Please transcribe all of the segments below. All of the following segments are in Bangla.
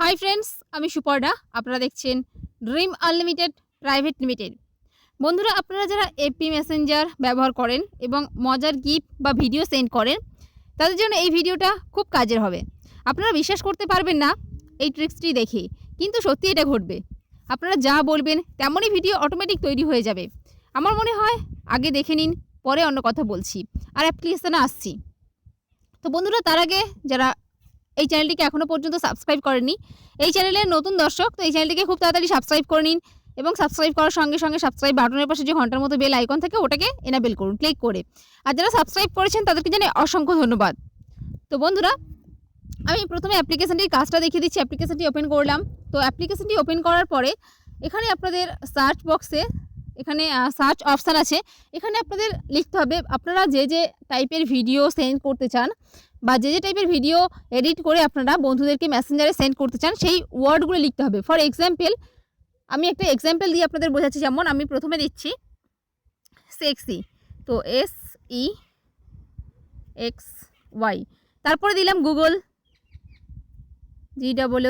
হাই ফ্রেন্ডস আমি সুপর্ণা। আপনারা দেখছেন ড্রিম আনলিমিটেড প্রাইভেট লিমিটেড বন্ধুরা, আপনারা যারা এপি মেসেঞ্জার ব্যবহার করেন এবং মজার গিফট বা ভিডিও সেন্ড করেন, তাদের জন্য এই ভিডিওটা খুব কাজের হবে। আপনারা বিশ্বাস করতে পারবেন না এই ট্রিক্সটি দেখে, কিন্তু সত্যি এটা ঘটবে। আপনারা যা বলবেন, তেমনই ভিডিও অটোমেটিক তৈরি হয়ে যাবে। আমার মনে হয়, আগে দেখে নিন, পরে অন্য কথা বলছি। আর অ্যাপ্লিকেশানে আসছি। তো বন্ধুরা, তার আগে যারা এই চ্যানেলটিকে এখনও পর্যন্ত সাবস্ক্রাইব করেননি। এই চ্যানেলের নতুন দর্শক, তো এই চ্যানেলটিকে খুব তাড়াতাড়ি সাবস্ক্রাইব করে নিন এবং সাবস্ক্রাইব করার সঙ্গে সঙ্গে সাবস্ক্রাইব বাটনের পাশে যে ঘণ্টার মতো বেল আইকন থাকে, ওটাকে এনাবেল করুন ক্লিক করে। আর যারা সাবস্ক্রাইব করেছেন, তাদেরকে জানাই অসংখ্য ধন্যবাদ। তো বন্ধুরা, আমি প্রথমে অ্যাপ্লিকেশনটির কাজটা দেখিয়ে দিচ্ছি। অ্যাপ্লিকেশানটি ওপেন করলাম। তো অ্যাপ্লিকেশনটি ওপেন করার পরে, এখানে আপনাদের সার্চ বক্সে এখানে সার্চ অপশান আছে। এখানে আপনাদের লিখতে হবে, আপনারা যে যে টাইপের ভিডিও সেন্ড করতে চান বা যে যে টাইপের ভিডিও এডিট করে আপনারা বন্ধুদেরকে মেসেঞ্জারে সেন্ড করতে চান, সেই ওয়ার্ডগুলো লিখতে হবে। ফর এক্সাম্পল আমি একটা এক্সাম্পল দিয়ে আপনাদের বোঝাচ্ছি, যেমন আমি প্রথমে দিচ্ছি সেক্সি তো এস ই এক্স ওয়াই তারপরে দিলাম Google G double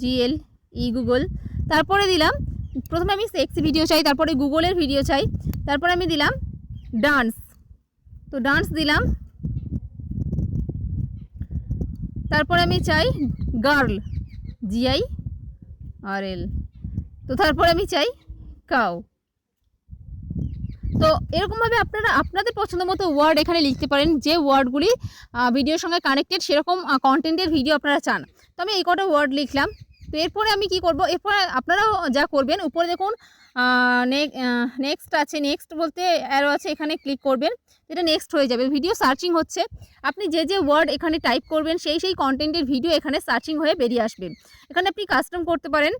G L E Google তারপরে দিলাম, প্রথমে আমি সেক্সি ভিডিও চাই, তারপরে গুগলের ভিডিও চাই, তারপরে আমি দিলাম ডান্স তো ডান্স দিলাম তারপরে আমি চাই গার্ল জিআই আর এল। তো তারপরে আমি চাই কাউ। তো এরকমভাবে আপনারা আপনাদের পছন্দ মতো ওয়ার্ড এখানে লিখতে পারেন, যে ওয়ার্ডগুলি ভিডিওর সঙ্গে কানেক্টেড সেরকম কন্টেন্টের ভিডিও আপনারা চান। তো আমি এই কটা ওয়ার্ড লিখলাম। তো এরপরে আমি কি করব? এরপরে আপনারাও যা করবেন, উপরে দেখুন নেক্সট আছে নেক্সট বলতে অ্যারো আছে, এখানে ক্লিক করবেন এটা নেক্সট হয়ে যাবে। ভিডিও সার্চিং হচ্ছে, আপনি যে যে ওয়ার্ড এখানে টাইপ করবেন, সেই সেই কন্টেন্টের ভিডিও এখানে সার্চিং হয়ে বেরিয়ে আসবে। এখানে আপনি কাস্টম করতে পারেন।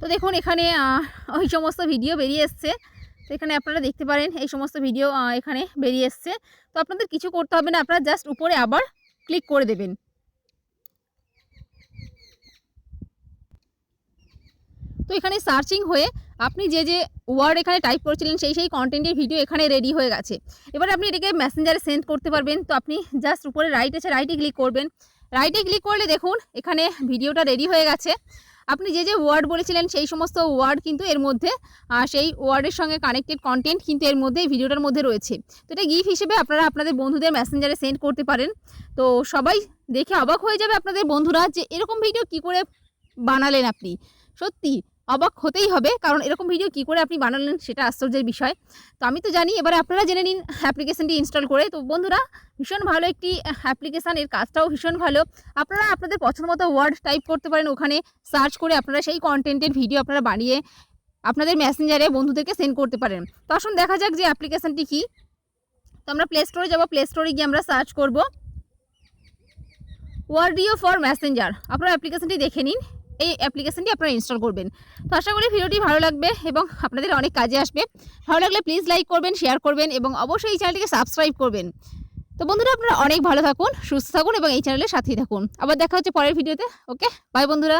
তো দেখুন, এখানে ওই সমস্ত ভিডিও বেরিয়ে এসছে। তো এখানে আপনারা দেখতে পারেন, এই সমস্ত ভিডিও এখানে বেরিয়ে এসছে। তো আপনাদের কিছু করতে হবে না, আপনারা জাস্ট উপরে আবার ক্লিক করে দেবেন। তো এখানে সার্চিং হয়ে আপনি যে যে ওয়ার্ড এখানে টাইপ করেছিলেন, সেই সেই কন্টেন্টের ভিডিও এখানে রেডি হয়ে গেছে। এবার আপনি এটাকে মেসেঞ্জারে সেন্ড করতে পারবেন। তো আপনি জাস্ট উপরে রাইট আছে রাইটে ক্লিক করবেন। রাইটে ক্লিক করলে দেখুন, এখানে ভিডিওটা রেডি হয়ে গেছে। আপনি যে যে ওয়ার্ড বলেছিলেন, সেই সমস্ত ওয়ার্ড কিন্তু এর মধ্যে সেই ওয়ার্ডের সঙ্গে কানেক্টেড কন্টেন্ট কিন্তু এর মধ্যে ভিডিওটার মধ্যে রয়েছে। তো এটা গিফট হিসেবে আপনারা আপনাদের বন্ধুদের মেসেঞ্জারে সেন্ড করতে পারেন। তো সবাই দেখে অবাক হয়ে যাবে আপনাদের বন্ধুরা যে এরকম ভিডিও কি করে বানালেন আপনি? সত্যি অবাক হতেই হবে, কারণ এরকম ভিডিও কি করে আপনি বানালেন সেটা আশ্চর্যের বিষয়। তো আমি তো জানি, এবারে আপনারা জেনে নিন অ্যাপ্লিকেশানটি ইনস্টল করে। তো বন্ধুরা, ভীষণ ভালো একটি অ্যাপ্লিকেশান এর কাজটাও ভীষণ ভালো। আপনারা আপনাদের পছন্দ মতো ওয়ার্ড টাইপ করতে পারেন ওখানে সার্চ করে আপনারা সেই কন্টেন্টের ভিডিও আপনারা বানিয়ে আপনাদের মেসেঞ্জারে বন্ধুদেরকে সেন্ড করতে পারেন। তো আসুন দেখা যাক যে অ্যাপ্লিকেশানটি কী। তো আমরা প্লে স্টোরে যাব প্লে স্টোরে গিয়ে আমরা সার্চ করব। ওয়ার্ডিও ফর মেসেঞ্জার আপনারা অ্যাপ্লিকেশানটি দেখে নিন। এই অ্যাপ্লিকেশানটি আপনারা ইনস্টল করবেন। তো আশা করি ভিডিওটি ভালো লাগবে এবং আপনাদের অনেক কাজে আসবে। ভালো লাগলে প্লিজ লাইক করবেন, শেয়ার করবেন এবং অবশ্যই এই চ্যানেলটিকে সাবস্ক্রাইব করবেন। তো বন্ধুরা আপনারা অনেক ভালো থাকুন, সুস্থ থাকুন এবং এই চ্যানেলের সাথেই থাকুন। আবার দেখা হচ্ছে পরের ভিডিওতে। ওকে, বাই বন্ধুরা।